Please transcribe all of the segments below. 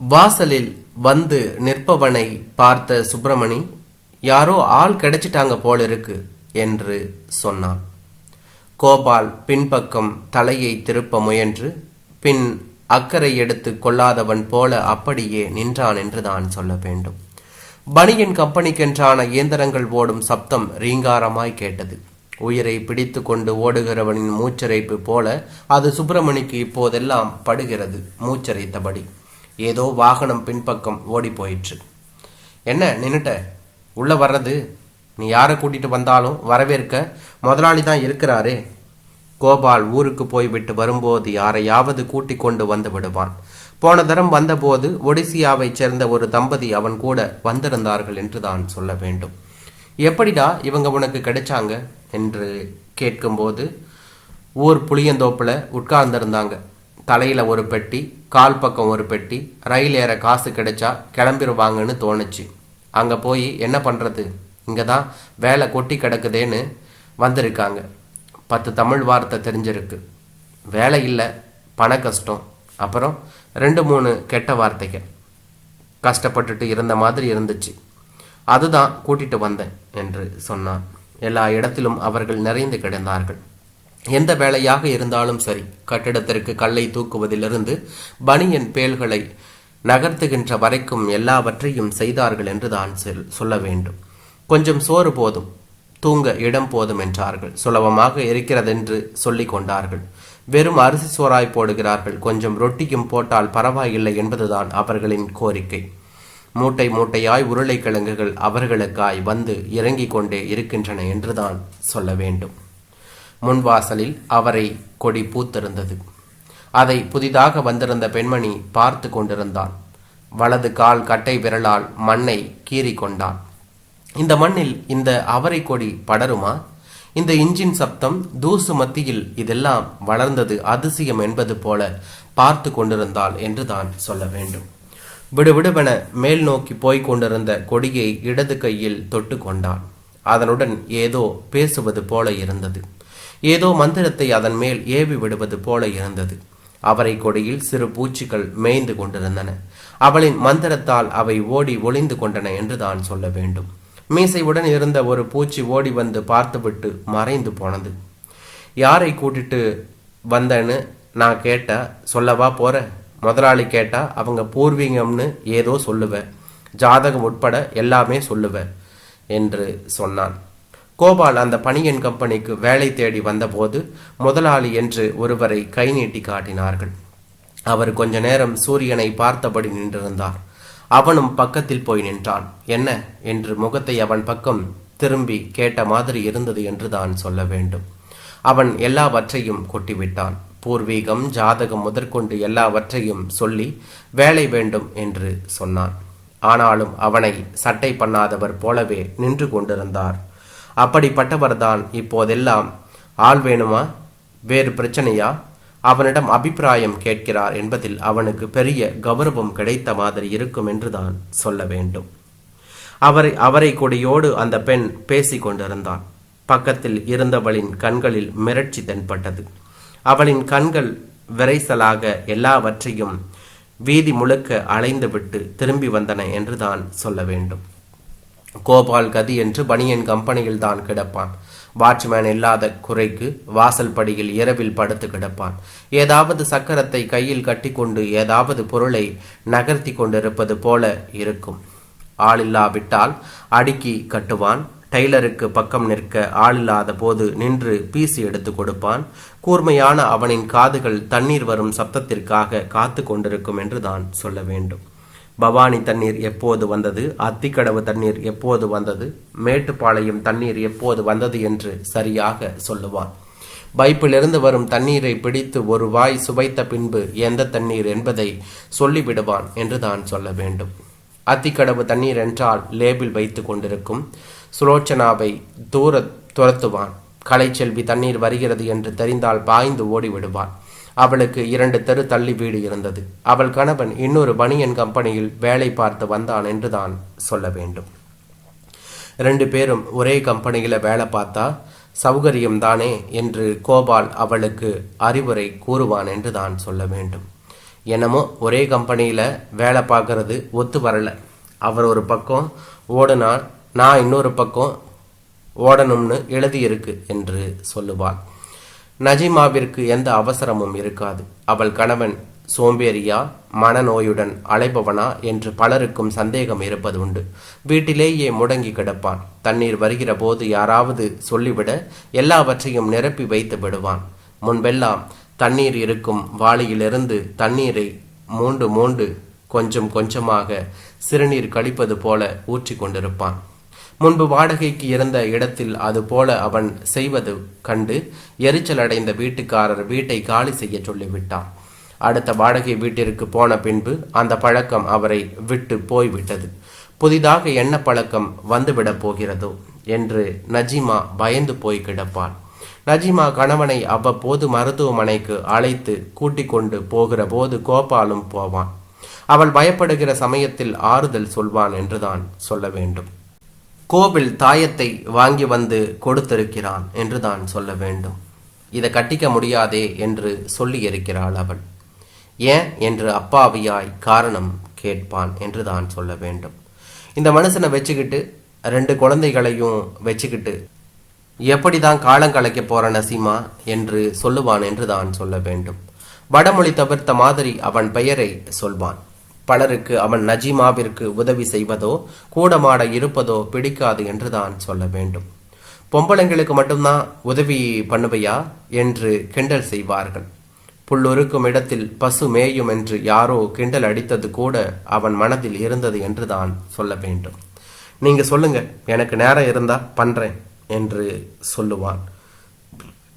வாசலில் வந்து நிற்பவனை பார்த்த சுப்பிரமணி யாரோ ஆள் கிடைச்சிட்டாங்க போல இருக்கு என்று சொன்னான். கோபால் பின்பக்கம் தலையை திருப்ப முயன்று பின் அக்கறை எடுத்து கொள்ளாதவன் போல அப்படியே நின்றான் என்று தான் சொல்ல வேண்டும். பனியின் கம்பெனிக்கென்றான இயந்திரங்கள் ஓடும் சப்தம் ரீங்காரமாய் கேட்டது. உயிரை பிடித்து கொண்டு ஓடுகிறவனின் மூச்சரைப்பு போல அது சுப்பிரமணிக்கு இப்போதெல்லாம் படுகிறது மூச்சரைத்தபடி. ஏதோ வாகனம் பின்பக்கம் ஓடி போயிற்று என்ன நின்னுட்ட? உள்ள வர்றது? நீ யாரை கூட்டிட்டு வந்தாலும் வரவேற்க. முதலாளி தான் இருக்கிறாரே. கோபால் ஊருக்கு போய்விட்டு வரும்போது யாரையாவது கூட்டி கொண்டு வந்து விடுவான். போன தரம் வந்தபோது ஒடிசியாவைச் சேர்ந்த ஒரு தம்பதி அவன் கூட வந்திருந்தார்கள் என்று தான் சொல்ல வேண்டும். எப்படிடா இவங்க உனக்கு கிடைச்சாங்க? என்று கேட்கும்போது ஊர் புளியந்தோப்பில் உட்கார்ந்திருந்தாங்க. தலையில் ஒரு பெட்டி கால் பக்கம் ஒரு பெட்டி ரயில் ஏற காசு கிடைச்சா கிளம்பிடுவாங்கன்னு தோணுச்சு. அங்கே போய் என்ன பண்ணுறது இங்கே தான் வேலை கொட்டி கிடக்குதேன்னு வந்திருக்காங்க. பத்து தமிழ் வார்த்தை தெரிஞ்சிருக்கு. வேலை இல்லை பண கஷ்டம். அப்புறம் ரெண்டு மூணு கெட்ட வார்த்தைகள். கஷ்டப்பட்டுட்டு இருந்த மாதிரி இருந்துச்சு. அதுதான் கூட்டிட்டு வந்தேன் என்று சொன்னான். எல்லா இடத்திலும் அவர்கள் நிறைந்து கிடந்தார்கள். எந்த வேலையாக இருந்தாலும் சரி கட்டிடத்திற்கு கல்லை தூக்குவதிலிருந்து பனியன் பேல்களை நகர்த்துகின்ற வரைக்கும் எல்லாவற்றையும் செய்தார்கள் என்று தான் சொல்- சொல்ல வேண்டும். கொஞ்சம் சோறு போதும் தூங்க இடம் போதும் என்றார்கள். சுலபமாக இருக்கிறதென்று சொல்லி கொண்டார்கள். வெறும் அரிசி சோறாய் போடுகிறார்கள். கொஞ்சம் ரொட்டியும் போட்டால் பரவாயில்லை என்பதுதான் அவர்களின் கோரிக்கை. மூட்டை மூட்டையாய் உருளைக்கிழங்குகள் அவர்களுக்காய் வந்து இறங்கிக் கொண்டே இருக்கின்றன என்றுதான் சொல்ல வேண்டும். முன்வாசலில் அவரை கொடி பூத்திருந்தது. அதை புதிதாக வந்திருந்த பெண்மணி பார்த்து கொண்டிருந்தான். வலது கால் கட்டை விரலால் மண்ணை கீறி கொண்டான். இந்த மண்ணில் இந்த அவரை கொடி படருமா? இந்த இன்ஜின் சப்தம் தூசு மத்தியில் இதெல்லாம் வளர்ந்தது அதிசயம் என்பது போல பார்த்து கொண்டிருந்தாள் என்றுதான் சொல்ல வேண்டும். விடுவிடுவென மேல் நோக்கி போய்க் கொண்டிருந்த கொடியை இடது கையில் தொட்டு கொண்டான். அதனுடன் ஏதோ பேசுவது போல இருந்தது. ஏதோ மந்திரத்தை அதன் மேல் ஏவி விடுவது போல இருந்தது. அவரை கொடியில் சிறு பூச்சிகள் மேய்ந்து கொண்டிருந்தன. அவளின் மந்திரத்தால் அவை ஓடி ஒளிந்து கொண்டன என்று தான் சொல்ல வேண்டும். மீசையுடன் இருந்த ஒரு பூச்சி ஓடி வந்து பார்த்துவிட்டு மறைந்து போனது. யாரை கூட்டிட்டு வந்தேன்னு நான் கேட்டா சொல்லவா போற? முதலாளி கேட்டா அவங்க பூர்வீகம்னு ஏதோ சொல்லுவேன் ஜாதகம் உட்பட எல்லாமே சொல்லுவேன் என்று சொன்னான். கோபால் அந்த பணியன் கம்பெனிக்கு வேலை தேடி வந்தபோது முதலாளி என்று ஒருவரை கை நீட்டி காட்டினார்கள். அவர் கொஞ்ச நேரம் சூரியனை பார்த்தபடி நின்றிருந்தார். அவனும் பக்கத்தில் போய் நின்றான். என்ன? என்று முகத்தை அவன் பக்கம் திரும்பி கேட்ட மாதிரி இருந்தது என்று தான் சொல்ல வேண்டும். அவன் எல்லாவற்றையும் கொட்டிவிட்டான். பூர்வீகம் ஜாதகம் முதற்கொண்டு எல்லாவற்றையும் சொல்லி வேலை வேண்டும் என்று சொன்னான். ஆனாலும் அவனை சட்டை பண்ணாதவர் போலவே நின்று கொண்டிருந்தார். அப்படிப்பட்டவர்தான் இப்போதெல்லாம். ஆள் வேணுமா? வேறு பிரச்சனையா? அவனிடம் அபிப்பிராயம் கேட்கிறார் என்பதில் அவனுக்கு பெரிய கௌரவம் கிடைத்த மாதிரி இருக்கும் என்றுதான் சொல்ல வேண்டும். அவரை அவரை கொடியோடு அந்த பெண் பேசி கொண்டிருந்தாள் பக்கத்தில் இருந்தவளின் கண்களில் மிரட்சி தென்பட்டது. அவளின் கண்கள் விரைசலாக எல்லாவற்றையும் வீதி முழுக்க அலைந்துவிட்டு திரும்பி வந்தன என்றுதான் சொல்ல வேண்டும். கோபால் கதி என்று பனியன் கம்பெனியில் தான் கிடப்பான். வாட்ச்மேன் இல்லாத குறைக்கு வாசல் படியில் இரவில் படுத்து கிடப்பான். ஏதாவது சக்கரத்தை கையில் கட்டிக்கொண்டு ஏதாவது பொருளை நகர்த்தி கொண்டிருப்பது போல இருக்கும். ஆளில்லாவிட்டால் அடுக்கி கட்டுவான். டெய்லருக்கு பக்கம் நிற்க ஆளில்லாத போது நின்று பீசி எடுத்து கொடுப்பான். கூர்மையான அவனின் காதுகள் தண்ணீர் வரும் சப்தத்திற்காக காத்து கொண்டிருக்கும் என்று தான் சொல்ல வேண்டும். பவானி தண்ணீர் எப்போது வந்தது? அத்திக்கடவு தண்ணீர் எப்போது வந்தது? மேட்டுப்பாளையம் தண்ணீர் எப்போது வந்தது என்று சரியாக சொல்லுவான் பைப்பிலிருந்து வரும் தண்ணீரை பிடித்து ஒரு வாய் சுவைத்த பின்பு எந்த தண்ணீர் என்பதை சொல்லிவிடுவான் என்று தான் சொல்ல வேண்டும். அத்திக்கடவு தண்ணீர் என்றால் லேபிள் வைத்து கொண்டிருக்கும். சுலோச்சனாவை தூர துரத்துவான். கலைச்செல்வி தண்ணீர் வருகிறது என்று தெரிந்தால் பாய்ந்து ஓடிவிடுவான். அவளுக்கு இரண்டு தெரு தள்ளி வீடு இருந்தது. அவள் கணவன் இன்னொரு பனியன் கம்பெனியில் வேலை பார்த்து வந்தான் என்றுதான் சொல்ல வேண்டும். ரெண்டு பேரும் ஒரே கம்பெனியில வேலை பார்த்தா சௌகரியம் தானே என்று கோபால் அவளுக்கு அறிவுரை கூறுவான் என்று தான் சொல்ல வேண்டும். என்னமோ ஒரே கம்பெனியில் வேலை பார்க்கறது ஒத்து வரல. அவர் ஒரு பக்கம் ஓடுனா நான் இன்னொரு பக்கம் ஓடணும்னு எழுதியிருக்கு என்று சொல்லுவாள். நஜிமாவிற்கு எந்த அவசரமும் இருக்காது. அவள் கணவன் சோம்பேறியா மனநோயுடன் அலைபவனா என்று பலருக்கும் சந்தேகம் இருப்பது உண்டு வீட்டிலேயே முடங்கி கிடப்பான். தண்ணீர் வருகிற போது யாராவது சொல்லிவிட எல்லாவற்றையும் நிரப்பி வைத்து விடுவான். முன்பெல்லாம் தண்ணீர் இருக்கும் வாளியிலிருந்து தண்ணீரை மூண்டு மூண்டு கொஞ்சம் கொஞ்சமாக சிறுநீர் கழிப்பது போல ஊற்றி கொண்டிருப்பான். முன்பு வாடகைக்கு இருந்த இடத்தில் அது போல அவன் செய்வது கண்டு எரிச்சல் அடைந்த வீட்டுக்காரர் வீட்டை காலி செய்ய சொல்லிவிட்டான். அடுத்த வாடகை வீட்டிற்கு போன பின்பு அந்த பழக்கம் அவரை விட்டு போய்விட்டது. புதிதாக என்ன பழக்கம் வந்துவிடப் போகிறதோ என்று நஜிமா பயந்து போய் கிடப்பாள். நஜிமா கணவனை அவ்வப்போது மருத்துவமனைக்கு அழைத்து கூட்டிக் கொண்டு போகிற போது கோபாலும் போவான். அவள் பயப்படுகிற சமயத்தில் ஆறுதல் சொல்வான் என்றுதான் சொல்ல வேண்டும். கோவில் தாயத்தை வாங்கி வந்து கொடுத்திருக்கிறான் என்று தான் சொல்ல வேண்டும். இதை கட்டிக்க முடியாதே என்று சொல்லி இருக்கிறாள் அவள். ஏன் என்று அப்பாவியாய் காரணம் கேட்பான் என்று தான் சொல்ல வேண்டும். இந்த மனுஷனை வச்சுக்கிட்டு ரெண்டு குழந்தைகளையும் வச்சுக்கிட்டு எப்படி தான் காலம் கலைக்க போற நசீமா என்று சொல்லுவான் என்று தான் சொல்ல வேண்டும். வடமொழி தவிர்த்த மாதிரி அவன் பெயரை சொல்வான். பலருக்கு அவன் நஜீமாவிற்கு உதவி செய்வதோ கூடமாட இருப்பதோ பிடிக்காது என்று தான் சொல்ல வேண்டும். பொம்பளைங்களுக்கு மட்டும்தான் உதவி பண்ணுவையா? என்று கிண்டல் செய்வார்கள். புல்லுருக்கும் இடத்தில் பசு மேயும் என்று யாரோ கிண்டல் அடித்தது கூட அவன் மனதில் இருந்தது என்று தான் சொல்ல வேண்டும். நீங்க சொல்லுங்க எனக்கு நேரம் இருந்தா பண்றேன் என்று சொல்லுவான்.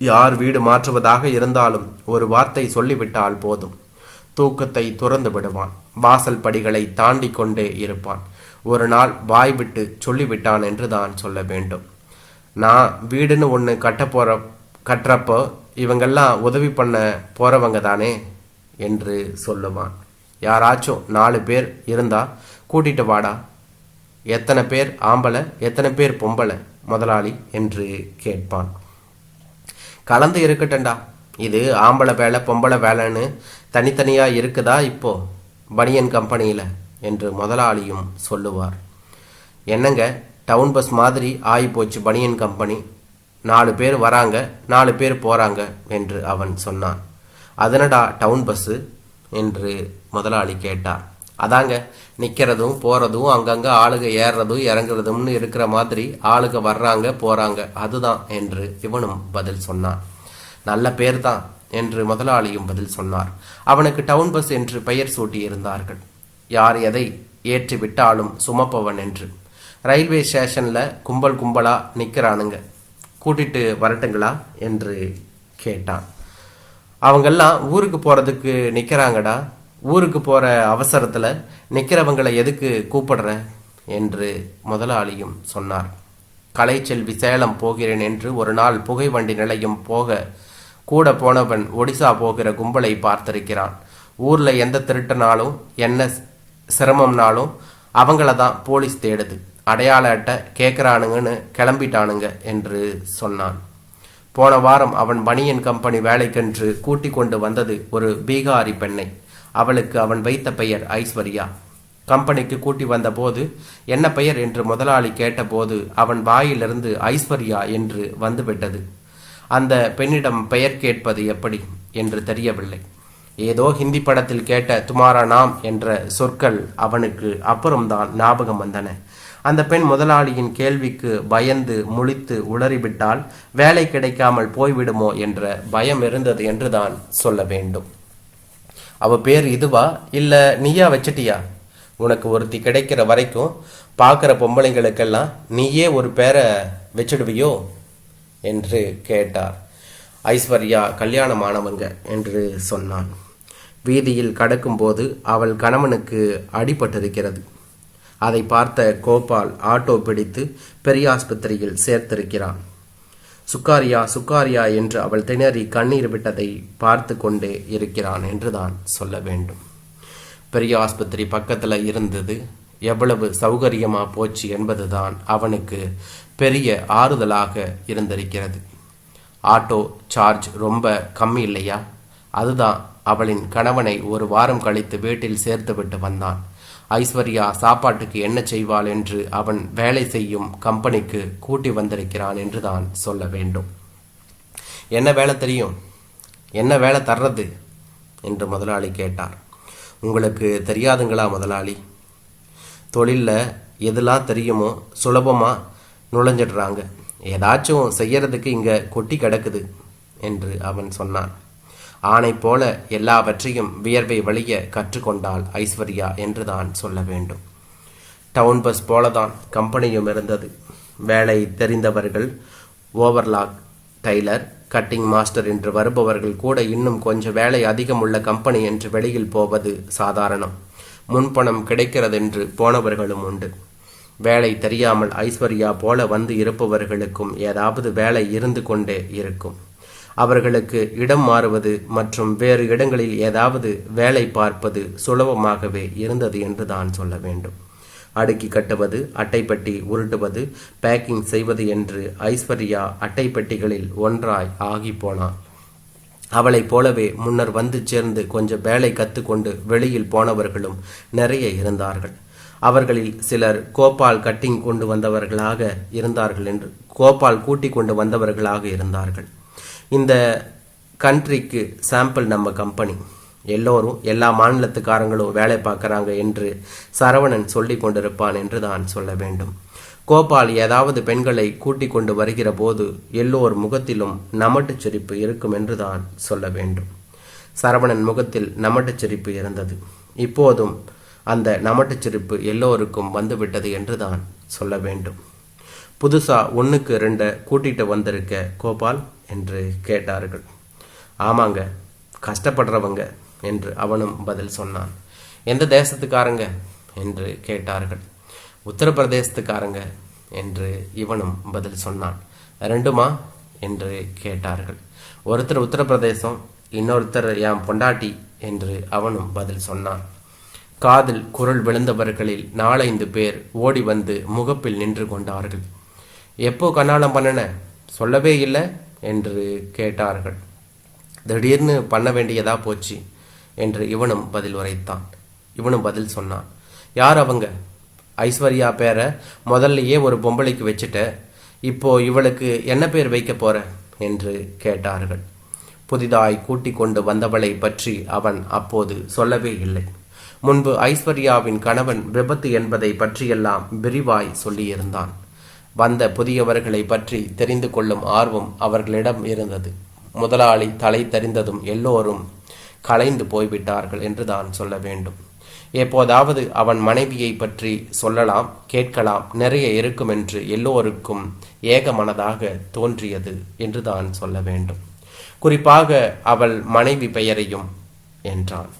யார் வீடு மாற்றுவதாக இருந்தாலும் ஒரு வார்த்தை சொல்லிவிட்டால் போதும். தூக்கத்தை துறந்து விடுவான். வாசல் படிகளை தாண்டி கொண்டே இருப்பான். ஒரு நாள் வாய் விட்டு சொல்லிவிட்டான் என்று தான் சொல்ல வேண்டும். நான் வீடுன்னு ஒன்று கட்ட போற கட்டுறப்போ இவங்கெல்லாம் உதவி பண்ண போறவங்க தானே? என்று சொல்லுவான். யாராச்சும் நாலு பேர் இருந்தா கூட்டிட்டு வாடா. எத்தனை பேர் ஆம்பளை எத்தனை பேர் பொம்பளை முதலாளி? என்று கேட்பான். கலந்து இருக்கட்டண்டா இது ஆம்பளை வேலை பொம்பளை வேலைன்னு தனித்தனியாக இருக்குதா இப்போ? பனியன் கம்பெனியில் என்று முதலாளியும் சொல்லுவார். என்னங்க? டவுன் பஸ் மாதிரி ஆகி போச்சு பனியன் கம்பெனி. நாலு பேர் வராங்க நாலு பேர் போகிறாங்க என்று அவன் சொன்னான். அதனடா டவுன் பஸ்ஸு என்று முதலாளி கேட்டார். அதாங்க நிற்கிறதும் போகிறதும் அங்கங்கே ஆளுக ஏறுறதும் இறங்குறதும்னு இருக்கிற மாதிரி ஆளுக வர்றாங்க போகிறாங்க அதுதான் என்று இவனும் பதில் சொன்னான். நல்ல பேர் தான். என்று முதலாளியும் பதில் சொன்னார். அவனுக்கு டவுன் பஸ் என்று பெயர் சூட்டியிருந்தார்கள். யார் எதை ஏற்றி விட்டாலும் சுமப்பவன் என்று. ரயில்வே ஸ்டேஷன்ல கும்பல் கும்பலா நிற்கிறானுங்க கூட்டிட்டு வரட்டுங்களா? என்று கேட்டான். அவங்கெல்லாம் ஊருக்கு போறதுக்கு நிற்கிறாங்கடா ஊருக்கு போற அவசரத்துல நிற்கிறவங்களை எதுக்கு கூப்பிடுற? என்று முதலாளியும் சொன்னார். கலைச்செல்வி சேலம் போகிறேன் என்று ஒரு நாள் புகை வண்டி நிலையம் போக கூட போனவன் ஒடிசா போகிற கும்பலை பார்த்திருக்கிறான். ஊர்ல எந்த திருட்டுனாலும் என்ன சிரமம்னாலும் அவங்கள தான் போலீஸ் தேடுது. அடையாள அட்டை கேட்குறானுங்கன்னு கிளம்பிட்டானுங்க என்று சொன்னான். போன வாரம் அவன் பனியன் கம்பெனி வேலைக்கென்று கூட்டி கொண்டு வந்தது ஒரு பீகாரி பெண்ணை. அவளுக்கு அவன் வைத்த பெயர் ஐஸ்வர்யா. கம்பெனிக்கு கூட்டி வந்தபோது என்ன பெயர்? என்று முதலாளி கேட்டபோது அவன் வாயிலிருந்து ஐஸ்வர்யா என்று வந்துவிட்டது. அந்த பெண்ணிடம் பெயர் கேட்பது எப்படி என்று தெரியவில்லை. ஏதோ ஹிந்தி படத்தில் கேட்ட துமாரா நாம் என்ற சொற்கள் அவனுக்கு அப்புறம்தான் ஞாபகம் வந்தன. அந்த பெண் முதலாளியின் கேள்விக்கு பயந்து முழித்து உளறிவிட்டால் வேலை கிடைக்காமல் போய்விடுமோ என்ற பயம் இருந்தது என்றுதான் சொல்ல வேண்டும். அவ பேர் இதுவா? இல்ல நீயா வச்சிட்டியா? உனக்கு ஒருத்தி கிடைக்கிற வரைக்கும் பார்க்குற பொம்பளைங்களுக்கெல்லாம் நீயே ஒரு பேரை வச்சிடுவியோ? என்று கேட்டார். ஐஸ்வர்யா கல்யாணமானவங்க என்று சொன்னான். வீதியில் கடக்கும்போது அவள் கணவனுக்கு அடிபட்டிருக்கிறது. அதை பார்த்த கோபால் ஆட்டோ பிடித்து பெரியாஸ்பத்திரியில் சேர்த்திருக்கிறான். சுக்காரியா சுக்காரியா என்று அவள் திணறி கண்ணீர் விட்டதை பார்த்து கொண்டே இருக்கிறான் என்றுதான் சொல்ல வேண்டும். பெரிய ஆஸ்பத்திரி பக்கத்தில் இருந்தது. எவ்வளவு சௌகரியமாக போச்சு என்பதுதான் அவனுக்கு பெரிய ஆறுதலாக இருந்திருக்கிறது. ஆட்டோ சார்ஜ் ரொம்ப கம்மி இல்லையா? அதுதான் அவளின் கணவனை ஒரு வாரம் கழித்து வீட்டில் சேர்த்துவிட்டு வந்தான். ஐஸ்வர்யா சாப்பாட்டுக்கு என்ன செய்வாள் என்று அவன் வேலை செய்யும் கம்பெனிக்கு கூட்டி வந்திருக்கிறான் என்று தான் சொல்ல வேண்டும். என்ன வேலை தெரியும்? என்ன வேலை தர்றது? என்று முதலாளி கேட்டார். உங்களுக்கு தெரியாதுங்களா முதலாளி? தொழிலில். எதெல்லாம் தெரியுமோ? சுலபமாக நுழைஞ்சிடுறாங்க. ஏதாச்சும் செய்யறதுக்கு இங்கே கொட்டி கிடக்குது என்று அவன் சொன்னான். ஆணை போல எல்லாவற்றையும் வியர்வை வழிய கற்றுக்கொண்டாள் ஐஸ்வர்யா என்று தான் சொல்ல வேண்டும். டவுன் பஸ் போலதான் கம்பெனியும் இருந்தது. வேலை தெரிந்தவர்கள் ஓவர்லாக் டைலர் கட்டிங் மாஸ்டர் என்று வருபவர்கள் கூட இன்னும் கொஞ்சம் வேலை அதிகம் உள்ள கம்பெனி என்று வெளியில் போவது சாதாரணம். முன்பணம் கிடைக்கிறதென்று போனவர்களும் உண்டு. வேலை தெரியாமல் ஐஸ்வர்யா போல வந்து இருப்பவர்களுக்கும் ஏதாவது வேலை இருந்து கொண்டே இருக்கும். அவர்களுக்கு இடம் மாறுவது மற்றும் வேறு இடங்களில் ஏதாவது வேலை பார்ப்பது சுலபமாகவே இருந்தது என்று தான் சொல்ல வேண்டும். அடுக்கி கட்டுவது அட்டைப்பெட்டி உருட்டுவது பேக்கிங் செய்வது என்று ஐஸ்வர்யா அட்டைப்பெட்டிகளில் ஒன்றாய் ஆகி போனாள் அவளைப் போலவே முன்னர் வந்து சேர்ந்து கொஞ்சம் வேலை கற்றுக்கொண்டு வெளியில் போனவர்களும் நிறைய இருந்தார்கள். அவர்களில் சிலர் கோபால் கட்டிங் கொண்டு வந்தவர்களாக இருந்தார்கள் என்று கோபால் கூட்டி கொண்டு வந்தவர்களாக இருந்தார்கள். இந்த கண்ட்ரிக்கு சாம்பிள் நம்ம கம்பெனி. எல்லோரும் எல்லா மாநிலத்துக்காரங்களும் வேலை பார்க்குறாங்க என்று சரவணன் சொல்லி கொண்டிருப்பான் என்று தான் சொல்ல வேண்டும். கோபால் ஏதாவது பெண்களை கூட்டிக் கொண்டு வருகிற போது எல்லோர் முகத்திலும் நமட்டுச் சிரிப்பு இருக்கும் என்று தான் சொல்ல வேண்டும். சரவணன் முகத்தில் நமட்டுச் சிரிப்பு இருந்தது. இப்போதும் அந்த நமட்டுச் சிரிப்பு எல்லோருக்கும் வந்துவிட்டது என்று தான் சொல்ல வேண்டும். புதுசா ஒன்றுக்கு ரெண்டை கூட்டிட்டு வந்திருக்க கோபால் என்று கேட்டார்கள். ஆமாங்க கஷ்டப்படுறவங்க என்று அவனும் பதில் சொன்னான். எந்த தேசத்துக்காரங்க என்று கேட்டார்கள். உத்தரப்பிரதேசத்துக்காரங்க என்று இவனும் பதில் சொன்னான். ரெண்டுமா என்று கேட்டார்கள். ஒருத்தர் உத்தரப்பிரதேசம் இன்னொருத்தர் என் பொண்டாட்டி என்று அவனும் பதில் சொன்னான். காதில் குரல் விழுந்தவர்களில் நாலைந்து பேர் ஓடி வந்து முகப்பில் நின்று கொண்டார்கள். எப்போ கண்ணாலம் பண்ணன? சொல்லவே இல்லை என்று கேட்டார்கள். திடீர்னு பண்ண வேண்டியதா போச்சு என்று இவனும் பதில் உரைத்தான். இவனும் பதில் சொன்னான். யார் அவங்க? ஐஸ்வர்யா பேரை. முதல்லயே ஒரு பொம்பளைக்கு வச்சுட்ட. இப்போ இவளுக்கு என்ன பேர் வைக்க போற? என்று கேட்டார்கள். புதிதாய் கூட்டிக் கொண்டு வந்தவளை பற்றி அவன் அப்போது சொல்லவே இல்லை. முன்பு ஐஸ்வர்யாவின் கணவன் விபத்து என்பதை பற்றியெல்லாம் விரிவாய் சொல்லியிருந்தான். வந்த புதியவர்களை பற்றி தெரிந்து கொள்ளும் ஆர்வம் அவர்களிடம் இருந்தது. முதலாளி தலை தெரிந்ததும் எல்லோரும் கலைந்து போய்விட்டார்கள் என்று தான் சொல்ல வேண்டும். எப்போதாவது அவன் மனைவியை பற்றி சொல்லலாம் கேட்கலாம் நிறைய இருக்கும் என்று எல்லோருக்கும் ஏக மனதாக தோன்றியது என்று தான் சொல்ல வேண்டும். குறிப்பாக அவள் மனைவி பெயரையும் என்றான்.